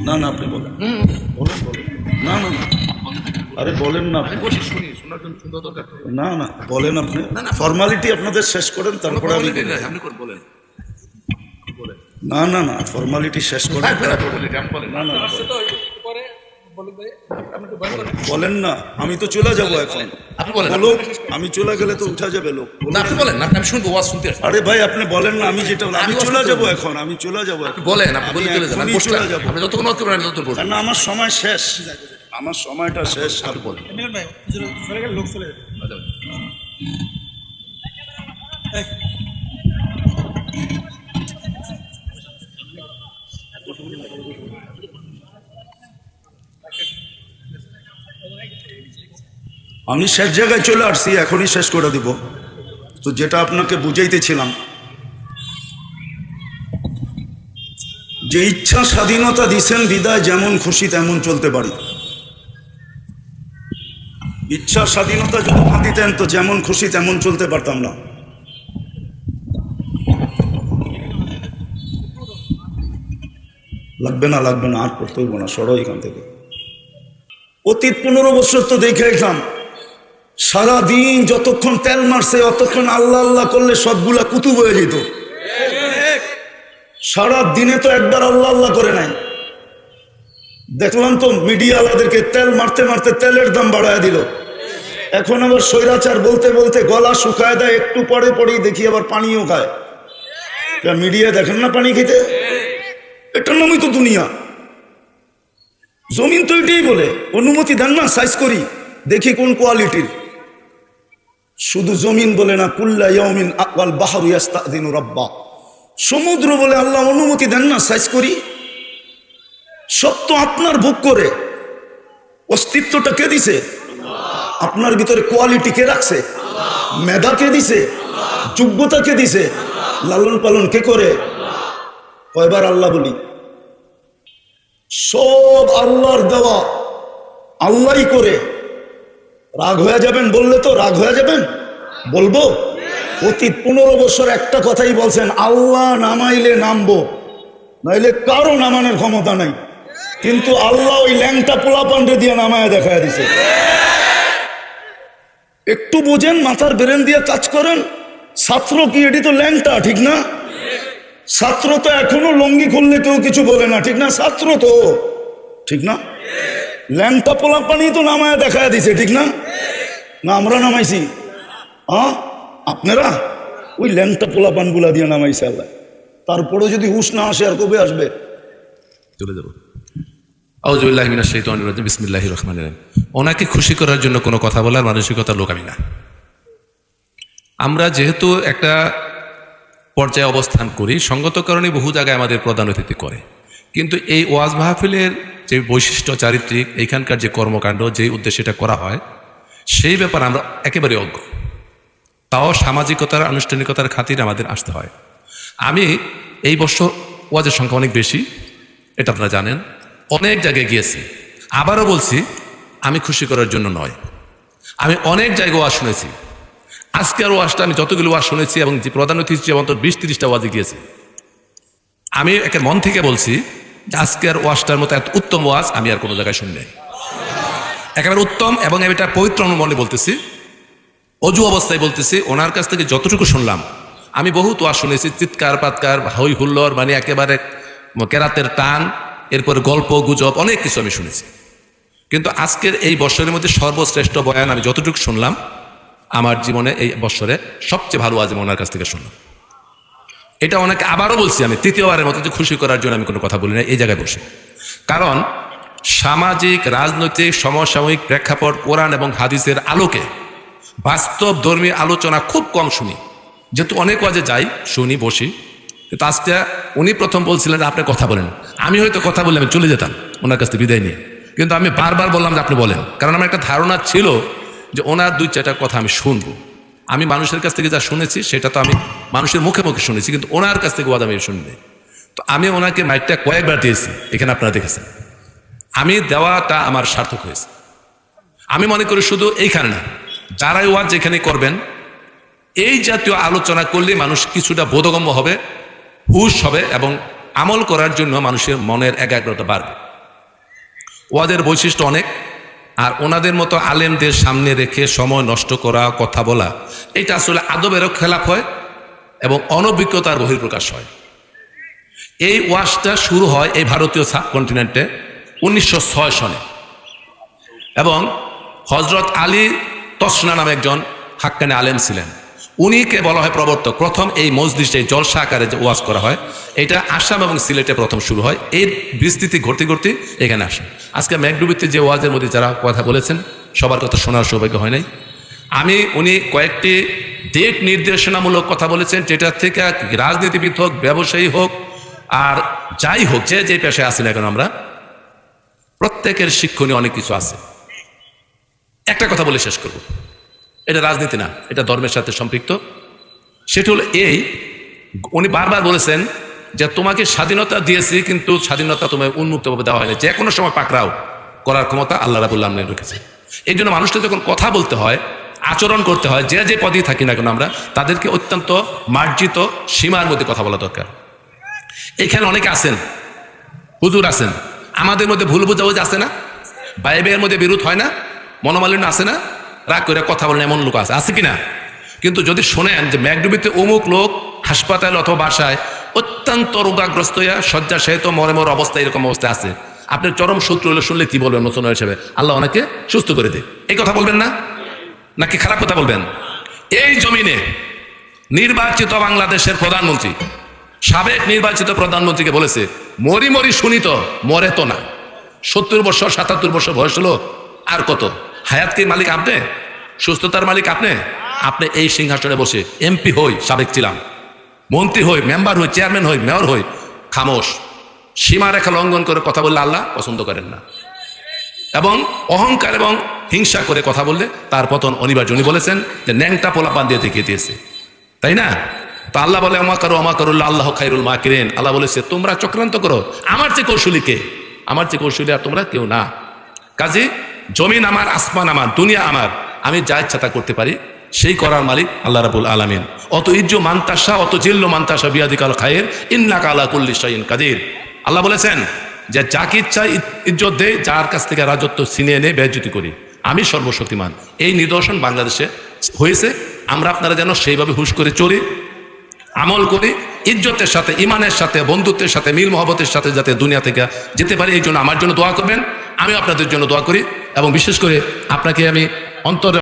না না আপনি বলেন। বলেন বলেন। না না না। আরে বলেন না না না বলেন আপনি। ফর্মালিটি আপনাদের শেষ করেন তারপরে আমি বলেন। না না না ফর্মালিটি শেষ করেন তারপরে না না বলেন না আমি তো চলে যাব এখন। আপনি বলেন। লোক আমি চলে গেলে তো উঠা যাবে লোক। না আপনি বলেন না আমি শুনব ওয়াজ শুনতে আরে ভাই আপনি বলেন না আমি যেটা আমি চলে যাব। এখন আমি চলে যাব বলেন আপনি বলে চলে যান আমি চলে যাব। আপনি যতক্ষণ ওয়াজ করবেন আমি ততক্ষণ বসবো না আমার সময় শেষ। আমার সময়টা শেষ আপনি বলেন। ভাই চলে- চলে গেলে লোক চলে যাবে। আমি শেষ জায়গায় চলে আসছি, এখনই শেষ করে দিব। তো যেটা আপনাকে বুঝাইতেছিলাম, যে ইচ্ছা স্বাধীনতা দিছেন, বিদায় যেমন খুশি তেমন চলতে পারি। ইচ্ছা স্বাধীনতা যদি না দিতেন, তো যেমন খুশি তেমন চলতে পারতাম না। লাগবে না লাগবে না, আর করতে হইব না, সরো এখান থেকে। অতীত পনেরো বছর তো দেখে এলাম সারাদিন যতক্ষণ তেল মারছে, অতক্ষণ আল্লাহ আল্লাহ করলে সবগুলা কুতুব হয়ে যেত। সারা দিনে তো একবার আল্লাহ আল্লাহ করে নাই। দেখলাম তো মিডিয়া তেল মারতে মারতে তেলের দাম বাড়ায় দিল। এখন আবার স্বৈরাচার বলতে বলতে গলা শুকায় দেয়, একটু পরে পরেই দেখি আবার পানিও খায়। মিডিয়া দেখেন না পানি খেতে? এটার নামই তো দুনিয়া। জমিন তো এটাই বলে, অনুমতি দেন না সাইজ করি, দেখি কোন কোয়ালিটির শুধু জমিন বলে না, কুল্লা ইয়াউমিন আকওয়াল বাহারু ইয়াস্তাযিনু রাব্বা। সমুদ্র বলে আল্লাহ অনুমতি দেন না সাইজ করি। সব তো আপনার ভোগ করে। অস্তিত্বটা কে দিছে? আপনার ভিতরে কোয়ালিটি কে রাখছে? মেধা কে দিছে? যোগ্যতা কে দিছে? লালন পালন কে করে? কয়বার আল্লাহ বলি সব আল্লাহর দেওয়া। আল্লাহই করে। রাগ হয়ে যাবেন বললে তো রাগ হয়ে যাবেন? বলব? অতি পনেরো বছর একটা কথাই বলছেন, আল্লাহ নামাইলে নামবো, নাইলে কারও নামানোর ক্ষমতা নাই। কিন্তু আল্লাহ ওই ল্যাংটা পোলা পান্ডে দিয়ে নামায় দেখা দিছে। একটু বোঝেন, মাথার ব্রেন দিয়ে কাজ করেন। ছাত্র কি, এটি তো ল্যাংটা, ঠিক না? ছাত্র তো এখনও লঙ্গি খুললে কেউ কিছু বলে না, ঠিক না? ছাত্র তো। ঠিক না? ল্যাংটা পোলা পানি তো নামায় দেখা দিছে, ঠিক না? না, আমরা নামাইছি। হ্যাঁ আপনারা? ওই ল্যাংটা পোলা পানগুলা দিয়ে নামাইছে আল্লাহ। তারপরে যদি হুশ না আসে, আর কবে আসবে? চলে যাব। ওনাকে খুশি করার জন্য কোনো কথা বলার মানসিকতা লোক আমি না। আমরা যেহেতু একটা পর্যায়ে অবস্থান করি, সঙ্গত কারণে বহু জায়গায় আমাদের প্রধান অতিথি করে। কিন্তু এই ওয়াজ মাহফিলের যে বৈশিষ্ট্য, চারিত্রিক, এইখানকার যে কর্মকাণ্ড, যে উদ্দেশ্যে এটা করা হয়, সেই ব্যাপারে আমরা একেবারে অজ্ঞ। তাও সামাজিকতার, আনুষ্ঠানিকতার খাতিরে আমাদের আসতে হয়। আমি এই বছর ওয়াজের সংখ্যা অনেক বেশি, এটা আপনারা জানেন। অনেক জায়গায় গিয়েছি। আবারও বলছি, আমি খুশি করার জন্য নয়। আমি অনেক জায়গায় ওয়াজ শুনেছি। আজকের ওয়াজটা আমি যতগুলো ওয়াজ শুনেছি এবং যে প্রধান অতিথি অন্তর বিশ তিরিশটা ওয়াজে গিয়েছি আমি একে মন থেকে বলছি যে আজকের ওয়াজটার মতো এত উত্তম ওয়াজ আমি আর কোনো জায়গায় শুনি নাই। একেবারে উত্তম এবং আমি এটা পবিত্র মনে বলতেছি। অজু অবস্থায় বলতেছি, ওনার কাছ থেকে যতটুকু শুনলাম, আমি বহু তোয়া শুনেছি, চিৎকার পাৎকার হই হুল্লোর মানে একেবারে কেরাতের টান, এরপরে গল্প, গুজব, অনেক কিছু আমি শুনেছি। কিন্তু আজকের এই বৎসরের মধ্যে সর্বশ্রেষ্ঠ বয়ান আমি যতটুকু শুনলাম আমার জীবনে এই বৎসরে সবচেয়ে ভালো আজ ওনার কাছ থেকে শুনলাম। এটা অনেকে আবারও বলছি আমি, তৃতীয়বারের মতো যে খুশি করার জন্য আমি কোনো কথা বলি না, এই জায়গায় বসে। কারণ সামাজিক, রাজনৈতিক, সমসাময়িক প্রেক্ষাপট, কোরআন এবং হাদিসের আলোকে বাস্তব ধর্মী আলোচনা খুব কম শুনি। যেহেতু অনেক ওয়াজে যাই, শুনি, বসি। কিন্তু আজকে উনি প্রথম বলছিলেন আপনি কথা বলেন। আমি হয়তো কথা বলে আমি চলে যেতাম ওনার কাছ থেকে বিদায় নিয়ে। কিন্তু আমি বারবার বললাম যে আপনি বলেন। কারণ আমার একটা ধারণা ছিল যে ওনার দুই চারটা কথা আমি শুনব। আমি মানুষের কাছ থেকে যা শুনেছি, সেটা তো আমি মানুষের মুখে মুখে শুনেছি, কিন্তু ওনার কাছ থেকে ওয়াজ আমি শুনবে তো আমি ওনাকে মাইকটা কয়েকবার দিয়েছি, এখানে আপনারা দেখেছেন। আমি দেওয়াটা আমার সার্থক হয়েছে। আমি মনে করি শুধু এইখানে না, যারাই ওয়াজ যেখানে করবেন, এই জাতীয় আলোচনা করলে মানুষ কিছুটা বোধগম্য হবে, হুশ হবে এবং আমল করার জন্য মানুষের মনের একাগ্রতা বাড়বে। ওয়াদের বৈশিষ্ট্য অনেক আর ওনাদের মতো আলেমদের সামনে রেখে সময় নষ্ট করা, কথা বলা, এটা আসলে আদবেরও খেলাপ হয় এবং অনভিজ্ঞতার বহির্প্রকাশ হয়। এই ওয়াশটা শুরু হয় এই ভারতীয় সাব কন্টিনেন্টে উনিশশো ছয় সনে এবং হজরত আলী তসনা নামে একজন হাক্কানে আলেম ছিলেন। উনিকে বলা হয় প্রবর্তক। প্রথম এই মসজিদে জলসা আকারে যে ওয়াজ করা হয়, এটা আসাম এবং সিলেটে প্রথম শুরু হয়। এর বিস্তৃতি ঘটতে ঘটতে এখানে আসে। আজকে মেঘডুবিতে যে ওয়াজের মধ্যে যারা কথা বলেছেন, সবার কথা শোনার সৌভাগ্য হয় নাই। আমি, উনি কয়েকটি ডেট নির্দেশনামূলক কথা বলেছেন, যেটা থেকে রাজনীতিবিদ হোক, ব্যবসায়ী হোক, আর যাই হোক, যে যে পেশায় আছি না কেন আমরা, প্রত্যেকের শিক্ষণীয় অনেক কিছু আছে। একটা কথা বলে শেষ করব। এটা রাজনীতি না, এটা ধর্মের সাথে সম্পৃক্ত। সেটি হলো এই, উনি বারবার বলেছেন যে তোমাকে স্বাধীনতা দিয়েছি, কিন্তু স্বাধীনতা তোমায় উন্মুক্তভাবে দেওয়া হয়নি। যে কোনো সময় পাকড়াও করার ক্ষমতা আল্লাহ রাবুল্লাহ রেখেছে। এই জন্য মানুষকে যখন কথা বলতে হয়, আচরণ করতে হয়, যে যে পদেই থাকি না কেন আমরা, তাদেরকে অত্যন্ত মার্জিত সীমার মধ্যে কথা বলা দরকার। এখানে অনেকে আছেন, হুজুর আছেন। আমাদের মধ্যে ভুল বুঝাবুঝি আছে না? ভাইয়ের মধ্যে বিরোধ হয় না? মনোমালিন্য আছে না? রাগ করে কথা বলেন এমন লোক আছে। আছে কি না কিন্তু যদি শোনেন যে ম্যাকডুবিতে অমুক লোক হাসপাতাল অথবা বাসায় অত্যন্ত রোগাগ্রস্ত হইয়া শয্যাশায়িত মরে মরে অবস্থা এরকম অবস্থায় আছে, আপনার চরম শত্রু হলে শুনলে কি বলবেন মুসলমান হিসেবে? আল্লাহ ওনাকে সুস্থ করে দে এই কথা বলবেন না? নাকি খারাপ কথা বলবেন? এই জমিনে নির্বাচিত বাংলাদেশের প্রধানমন্ত্রী, সাবেক নির্বাচিত প্রধানমন্ত্রীকে বলেছে, মরি মরি শুনি তো, মরে তো না। সত্তর বছর, সাতাত্তর বছর বয়স হলো, আর কত? হায়াত কি মালিক আপনি? সুস্থতার মালিক আপনি? আপনি এই সিংহাসনে বসে এমপি হই, সাবেক ছিলাম। মন্ত্রী হই মেম্বার হই চেয়ারম্যান হই মেয়র হই, খামোশ। সীমারেখা লঙ্ঘন করে কথা বললে আল্লাহ পছন্দ করেন না। এবং অহংকার এবং হিংসা করে কথা বললে তার পতন অনিবার্য। উনি বলেছেন যে ন্যাংটা পোলাপান দিয়ে দেখিয়ে দিয়েছে। তাই না? তা আল্লাহ বলে আমা করো আমা করুল্লাহ আল্লাহ খাইরুল মা কিরেন আল্লাহ বলেছে, তোমরা চক্রান্ত করো। আমার চেয়ে কৌশলী কে? আমার চেয়ে কৌশলী আর তোমরা কেউ না। কাজে জমিন আমার, আসমান আমার, দুনিয়া আমার, আমি যা ইচ্ছা তা করতে পারি, সেই করার মালিক আল্লাহ রাবুল আলমিন। অত ইজ্জ মান্তাসা অত জিল্ল মান্তাসা বিয়াদিকাল খায়ের ইন্না কালা কুল্লি শাইন কাদির। আল্লাহ বলেছেন যে যাকে ইচ্ছা ইজ্জত দেয়, যার কাছ থেকে রাজত্ব ছিনিয়ে এনে বেজ্যুতি করি। আমি সর্বশক্তিমান। এই নিদর্শন বাংলাদেশে হয়েছে। আমরা আপনারা যেন সেইভাবে হুশ করে চলি, আমল করি, ইজ্জতের সাথে, ইমানের সাথে, বন্ধুত্বের সাথে, মিল মহব্বতের সাথে যাতে দুনিয়া থেকে যেতে পারি, এই জন্য আমার জন্য দোয়া করবেন। আমি আপনাদের জন্য দোয়া করি। এবং বিশেষ করে আপনাকে আমি অন্তরে